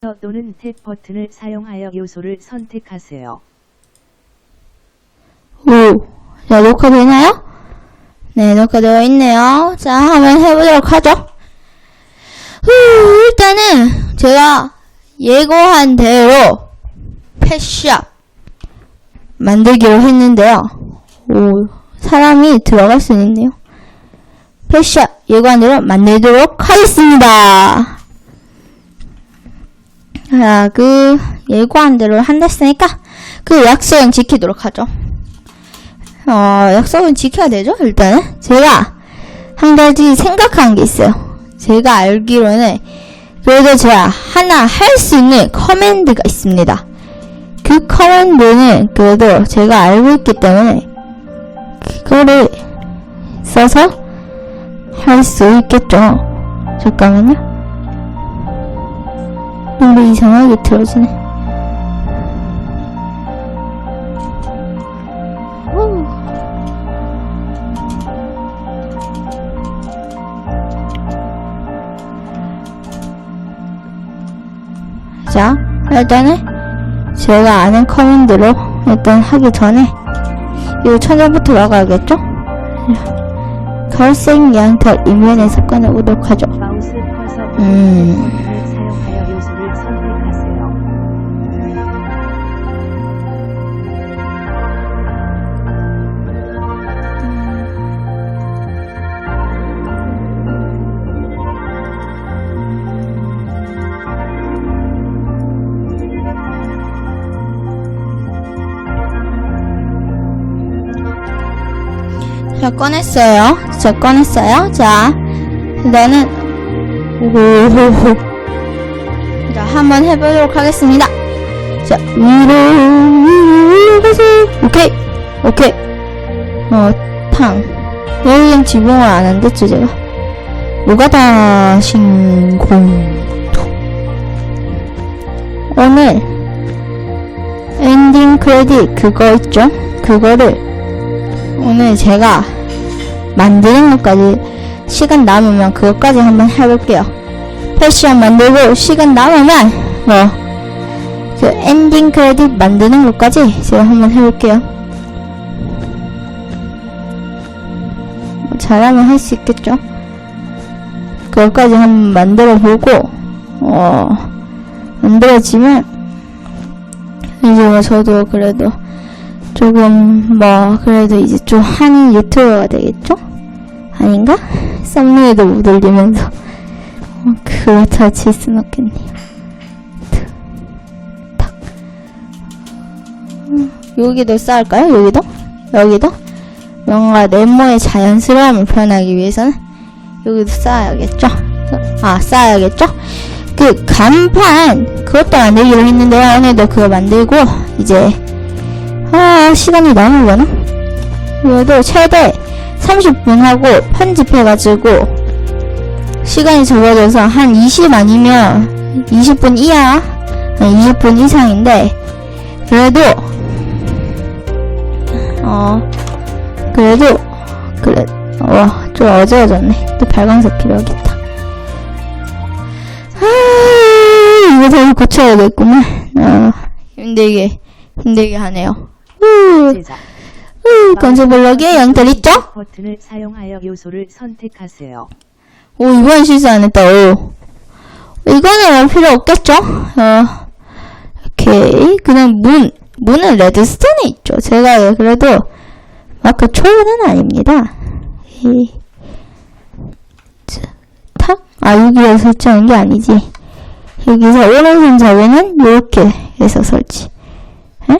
또는 탭 버튼을 사용하여 요소를 선택하세요. 오, 자, 녹화되나요? 네, 녹화되어 있네요. 자, 한번 해보도록 하죠. 후, 일단은, 제가 예고한 대로, 펫샵, 만들기로 했는데요. 오, 사람이 들어갈 수 있네요. 펫샵, 예고한 대로 만들도록 하겠습니다. 자, 그, 예고한 대로 한다 했으니까, 그 약속은 지키도록 하죠. 어, 약속은 지켜야 되죠, 일단은. 제가 한 가지 생각한 게 있어요. 제가 알기로는 그래도 제가 하나 할 수 있는 커맨드가 있습니다. 그 커맨드는 그래도 제가 알고 있기 때문에 그거를 써서 할 수 있겠죠. 잠깐만요. 노래 이상하게 틀어지네. 후. 자, 일단은 제가 아는 커맨드로 일단 하기 전에 이 천장부터 나가야겠죠? 갈색 양털 이면의 습관을 오도록 하죠. 음. 자, 꺼냈어요. 자, 꺼냈어요. 자, 일단은, 오호호호. 자, 한번 해보도록 하겠습니다. 자, 위로, 위로 가세요. 오케이. 오케이. 어, 탕. 여기는 지붕을 안 한댔죠, 제가. 무가다 신공. 오늘, 엔딩 크레딧 그거 있죠? 그거를 오늘 제가 만드는 것까지 시간 남으면 그것까지 한번 해볼게요. 패션 만들고 시간 남으면 뭐 그 엔딩 크레딧 만드는 것까지 제가 한번 해볼게요. 뭐 잘하면 할 수 있겠죠. 그것까지 한번 만들어 보고 어 만들어지면 이제 뭐 저도 그래도 조금 뭐 그래도 이제 좀 한인 유튜버가 되겠죠? 아닌가? 썸네일도 못 올리면서 어, 그렇다 칠순 없겠네요. 탁. 음, 여기도 쌓을까요? 여기도? 여기도? 뭔가 네모의 자연스러움을 표현하기 위해서는 여기도 쌓아야겠죠? 아 쌓아야겠죠? 그 간판 그것도 만들기로 했는데요. 오늘도 그거 만들고 이제 아, 시간이 남으려나? 그래도 최대 30분 하고 편집해가지고 시간이 적어져서 한 20 아니면 20분 이하? 아니, 20분 이상인데 그래도 어 그래도 그래 와좀 어지러졌네 또 발광석 필요하겠다 아 이거 좀 고쳐야겠구만 어 힘들게 힘들게 하네요 후, 제작. 후, 건조블럭에 양털 있죠? 버튼을 사용하여 요소를 선택하세요. 오, 이번 실수 안 했다, 오. 이거는 뭐 필요 없겠죠? 어, 오케이. 그냥 문, 문은 레드스톤에 있죠. 제가 그래도 마크 초보는 아닙니다. 이, 탁? 아, 여기에 설치하는 게 아니지. 여기서 오른손 잡이는 이렇게 해서 설치. 에?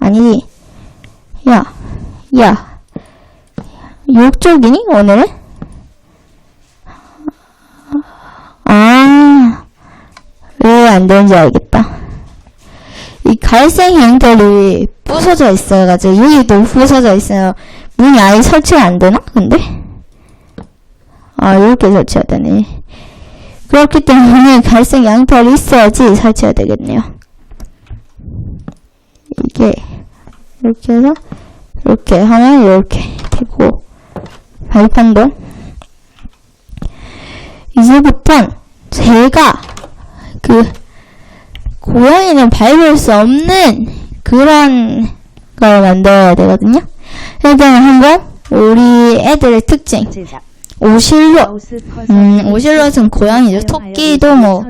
아니지. 야, 야. 욕적이니, 오늘은? 아, 왜 안 되는지 알겠다. 이 갈색 형태이 부서져 있어가지고, 여기도 부서져 있어요. 문이 아예 설치가 안 되나? 근데? 아, 이렇게 설치해야 되네. 그렇기 때문에 갈색 양털이 있어야지 설치해야 되겠네요. 이게, 이렇게 해서, 이렇게 하면 이렇게 되고, 발판도. 이제부턴 제가 그 고양이는 밟을 수 없는 그런 걸 만들어야 되거든요. 일단 한번 우리 애들의 특징. 오실로 음, 오실럿은 고양이죠. 토끼도 뭐.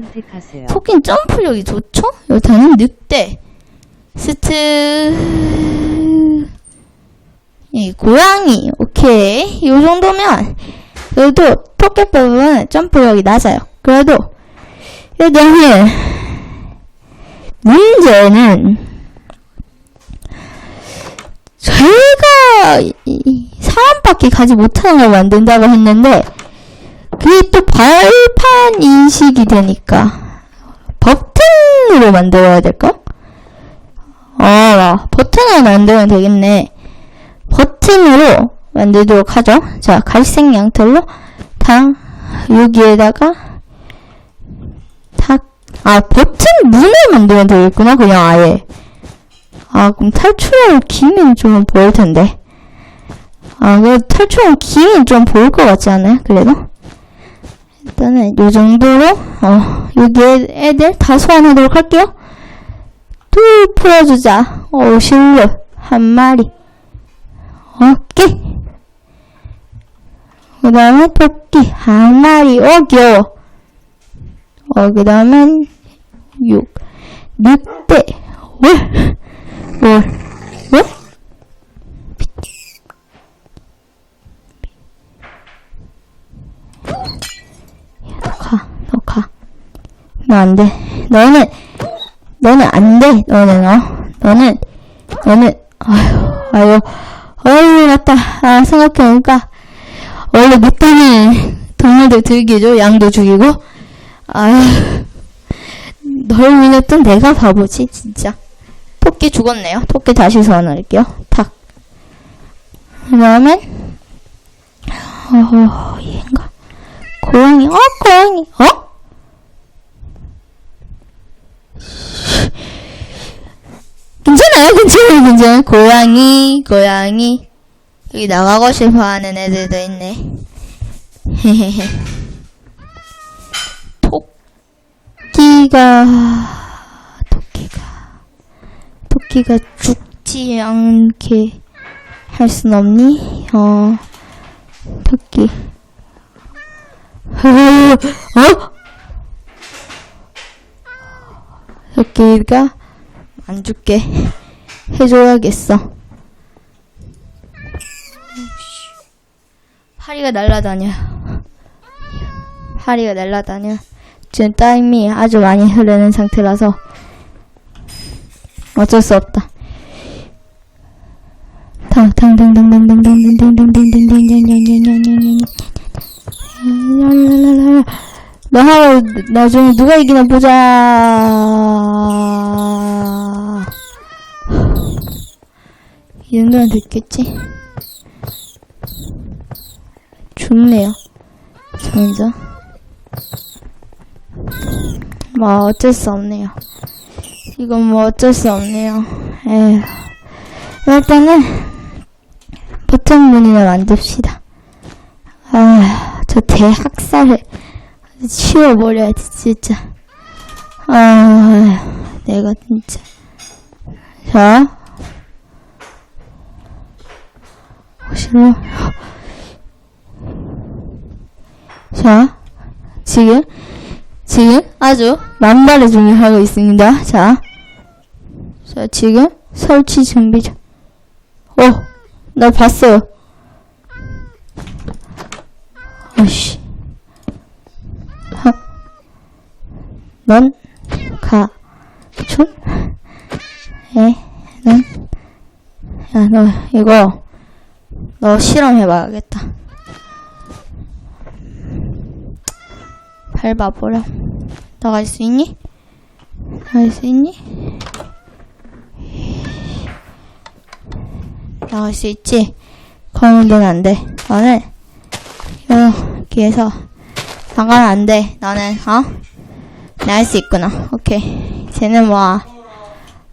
토끼는 점프력이 좋죠? 여기는 늑대 스트 이 고양이 오케이 요 정도면 그래도 토끼법은 점프력이 낮아요. 그래도 일단은 문제는 저희가 이- 이 사람밖에 가지 못하는 걸 만든다고 했는데 그게 또 발판 인식이 되니까 버튼으로 만들어야 될까? 아, 버튼을 만들면 되겠네. 버튼으로 만들도록 하죠. 자, 갈색 양털로 다 여기에다가 탁, 아, 버튼 문을 만들면 되겠구나, 그냥 아예. 아, 그럼 탈출할 기회는 좀 보일 텐데. 아, 그 탈출할 기회는 좀 보일 것 같지 않아요? 그래도? 일단은 요 정도로 어 여기 애들 다 소환하도록 할게요. 둘 풀어주자. 어 실로 한 마리. 오케이. 그 다음에 토끼 한 마리. 어 귀여워. 어 그 다음엔 육 늑대 월 월. 월? 너 가, 너 가. 너 안 돼. 너는, 너는 안 돼. 너는, 어? 너는, 너는, 아유, 아유, 아유, 맞다. 아, 생각해보니까, 원래 늑대는 동물들 들기죠. 양도 죽이고. 아유, 널 위했던 내가 바보지, 진짜. 토끼 죽었네요. 토끼 다시 소환할게요. 탁. 그 다음엔, 어, 얘인가? 고양이, 어, 고양이, 어? 괜찮아요, 괜찮아요, 괜찮아요. 고양이, 고양이. 여기 나가고 싶어 하는 애들도 있네. 헤헤헤. 토끼가, 토끼가, 토끼가 죽지 않게 할 순 없니? 어, 토끼. 어? 토끼가 안 줄게. 해줘야겠어. 파리가 날라다녀. 파리가 날라다녀. 지금 타임이 아주 많이 흐르는 상태라서 어쩔 수 없다. 너 하고 나중에 누가 이기나 보자. 이 정도면 됐겠지? 좋네요. 저 혼자. 뭐 어쩔 수 없네요. 이건 뭐 어쩔 수 없네요. 에휴. 일단은 버튼 문이나 만듭시다. 아, 저 대학살을 치워버려야지 진짜. 아, 내가 진짜. 자, 싫어. 자, 지금, 지금 아주 만발의 준비 하고 있습니다. 자, 자, 지금 설치 준비 중. 어, 나 봤어요. 어씨. 하. 넌, 가, 촌? 에, 넌, 야, 너, 이거, 너 실험해봐야겠다. 밟아버려. 나갈 수 있니? 나갈 수 있니? 나갈 수 있지? 거는데는 안 돼. 너는, 여기에서, 나가면 안 돼. 너는, 어? 나 할 수 있구나. 오케이. 쟤는 뭐야?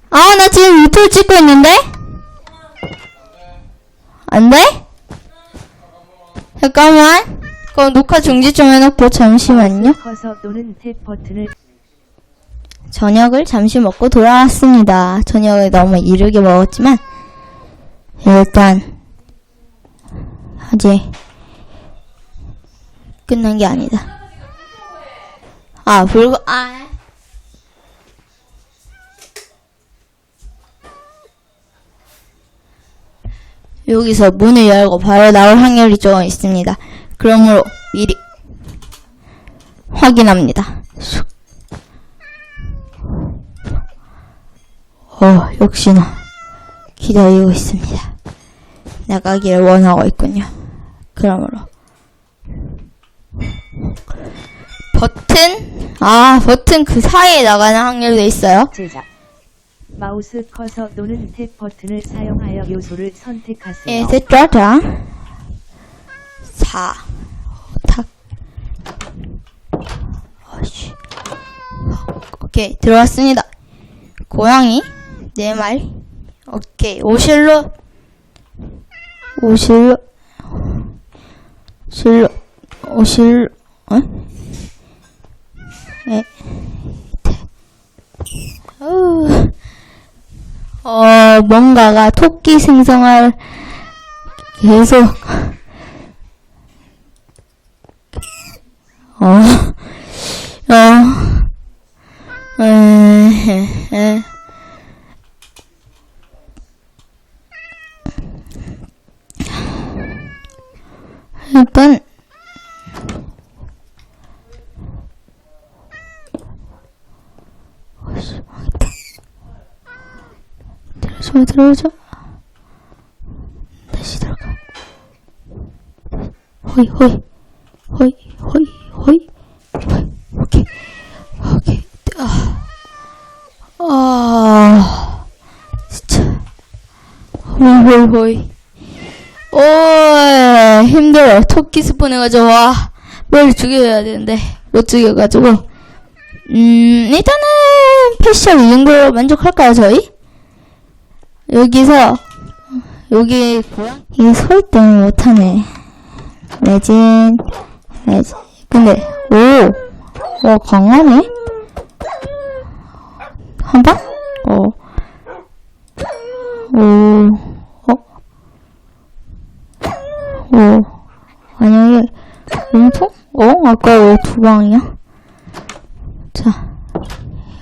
아, 나 지금 유튜브 찍고 있는데? 안 돼? 잠깐만. 그럼 녹화 중지 좀 해놓고 잠시만요. 커서 또는 탭 버튼을 저녁을 잠시 먹고 돌아왔습니다. 저녁을 너무 이르게 먹었지만, 일단, 아직, 끝난 게 아니다. 아, 불고, 아. 여기서 문을 열고 바로 나올 확률이 조금 있습니다. 그러므로 미리 확인합니다. 슉. 어, 역시나 기다리고 있습니다. 나가기를 원하고 있군요. 그러므로 버튼 아 버튼 그 사이에 나가는 확률도 있어요. 제작. 마우스 커서 또는 탭 버튼을 사용하여 요소를 선택하세요. 예, 됐죠, 자. 4. 탁. 어씨. 오케이, 들어왔습니다. 고양이, 네 마리. 오케이, 오실로. 오실로. 실로. 오실로. 어? 예. 어우. 어, 뭔가가 토끼 생성할 계속 어, 어, 에, 에. 일단 들어줘 들어줘 다시 들어가. 호이 호이. 호이 호이 호이. 호이 오케이. 오케이. 아, 아. 진짜. 호이 호이 호이. 오 힘들어. 토끼 스폰 해가지고 와. 뭘 죽여야 되는데. 못 죽여가지고. 음 일단은 패션 이 정도로 만족할까요 저희? 여기서 여기 고양 이게 설 때문에 못하네 매진 매진 근데 오, 오 강하네 한 방? 어, 오, 어, 오, 만약에 몸통? 어? 아까 왜 두 방이야? 자,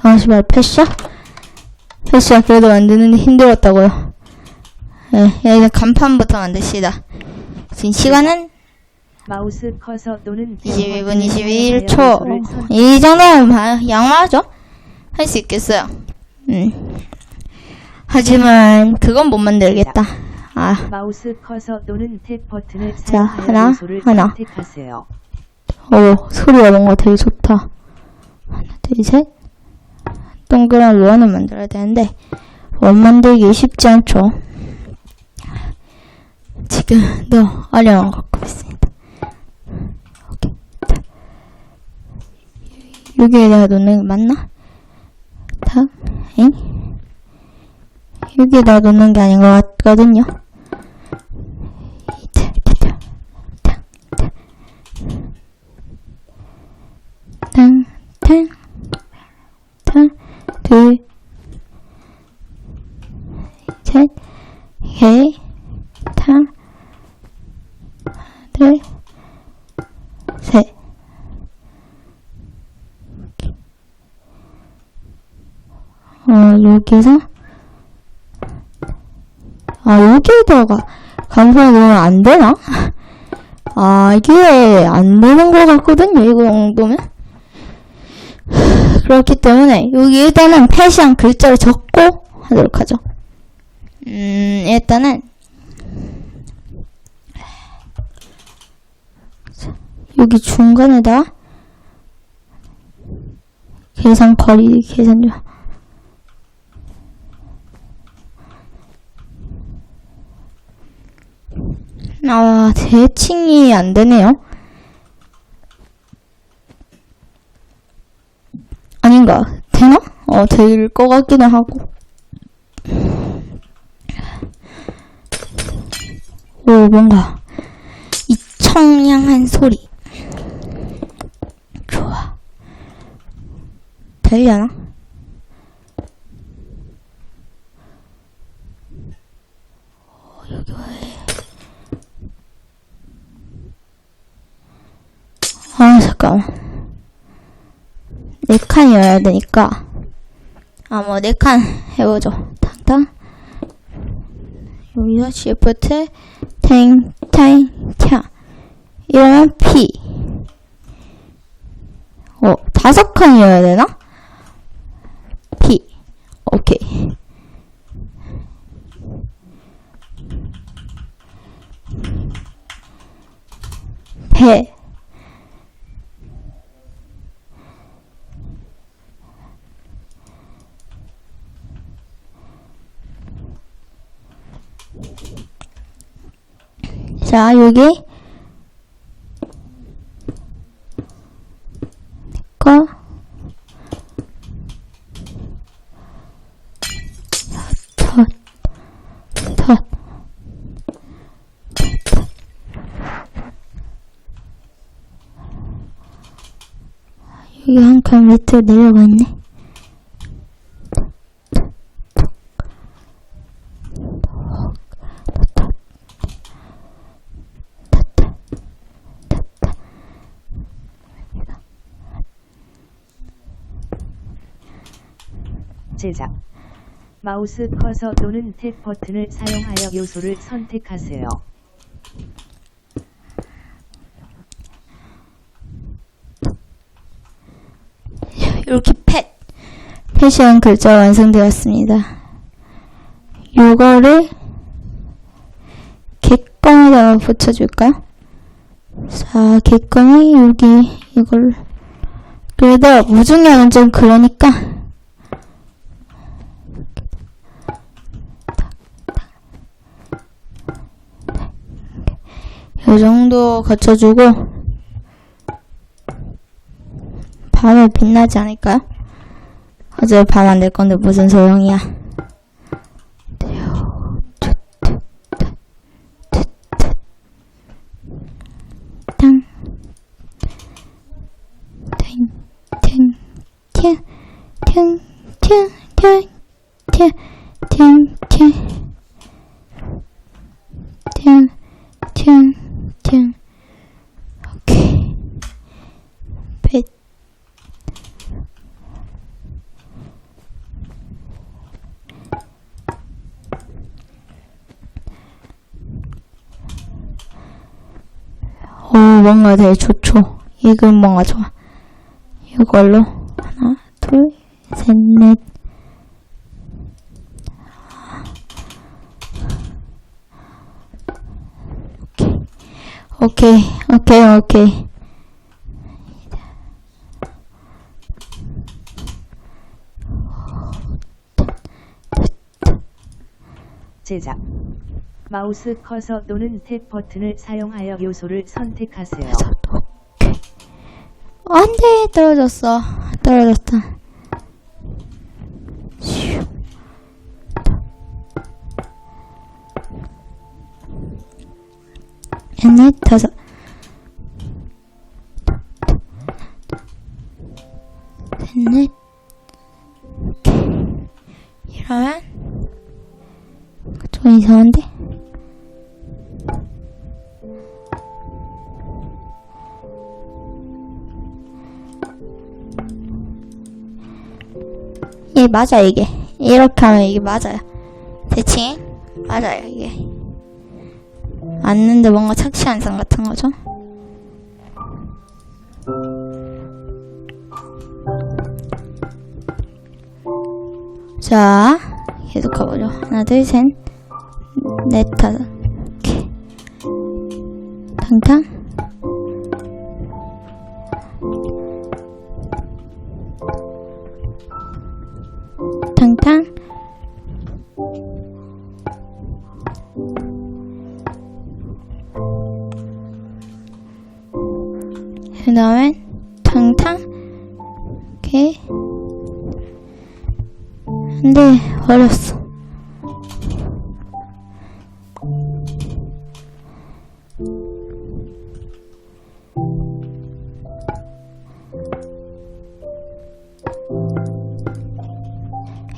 양시발 패션? 패션 그래도 만드는데 힘들었다고요. 예, 일단 간판부터 만듭시다. 지금 시간은 마우스 커서 또는 탭 22분 버튼을 21초. 사용하여 요소를 선- 이 정도면 마- 양호하죠? 할 수 있겠어요. 음. 하지만 그건 못 만들겠다. 아, 마우스 커서 또는 탭 버튼을 자, 하나, 하나. 선택하세요. 어, 소리가 뭔가 되게 좋다. 하나, 둘, 셋. 동그란 원을 만들어야 되는데, 원 만들기 쉽지 않죠. 지금 너 어려운 것 갖고 있습니다. 여기에다가 놓는 게 맞나? 탁, 잉? 여기에다 놓는 게 아닌 것 같거든요. 탕, 탕, 둘, 셋, 개, 탕, 둘, 셋. 어, 여기서, 아, 여기에다가 감성을 넣으면 안 되나? 아, 이게 안 되는 것 같거든요, 이거 정도면? 그렇기 때문에 여기 일단은 패션 글자를 적고 하도록 하죠. 음, 일단은 자, 여기 중간에다 계산 거리 계산 좀 아, 대칭이 안 되네요. 되는가? 되나? 어, 될 것 같기는 하고. 오, 뭔가. 이 청량한 소리. 좋아. 되려나? 어, 아, 잠깐만. 네 칸이어야 되니까. 아, 뭐, 네 칸 해보죠. 탕탕. 여기서 시프트, 탱, 탱, 탱. 이러면 P. 어, 다섯 칸이어야 되나? P. 오케이. 배. 자, 여기. 거. 덧. 덧. 여기 한 칸 밑으로 내려가 있네. 제작. 마우스 커서 또는 탭 버튼을 사용하여 요소를 선택하세요. 이렇게 펫. 패션 글자 완성되었습니다. 요거를 객관에다가 붙여줄까요? 자, 객관이 여기 이걸 그래도 무중량은 좀 그러니까 요 정도 거쳐주고 밤에 빛나지 않을까요? 어제 밤 안 될 건데 무슨 소용이야. 오, 뭔가 되게 좋죠. 이건 뭔가 좋아. 이걸로 하나, 둘, 셋, 넷. 오케이, 오케이, 오케이. 제작. 마우스 커서 또는 탭 버튼을 사용하여 요소를 선택하세요. 오케이. 안 돼, 떨어졌어. 떨어졌다. 슈. 넷, 다섯. 셋, 넷. 이러면, 좀 이상한데? 예, 맞아, 이게. 이렇게 하면 이게 맞아요. 대칭? 맞아요, 이게. 맞는데 뭔가 착시 현상 같은 거죠? 자, 계속 가보죠. 하나, 둘, 셋, 넷, 다섯. 다음엔 탕탕 오케이 근데 어렵어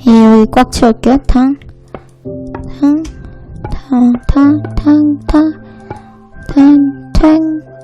예, 여기 꽉 채울게요. 탕, 탕, 탕, 탕, 탕, 탕, 탕, 탕.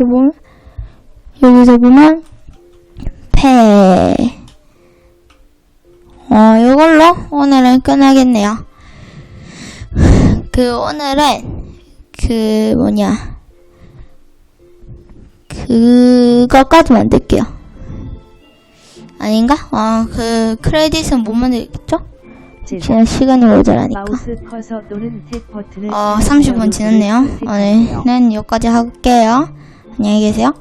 이렇게 보면 여기서 보면 패 어, 이걸로 오늘은 끝나겠네요. 그, 오늘은, 그, 뭐냐. 그거까지 만들게요. 아닌가? 어, 그, 크레딧은 못 만들겠죠? 지금 시간이 모자라니까. 어, 사용하여 30분 요소를 지났네요. 오늘은 여기까지 할게요. 안녕히 계세요.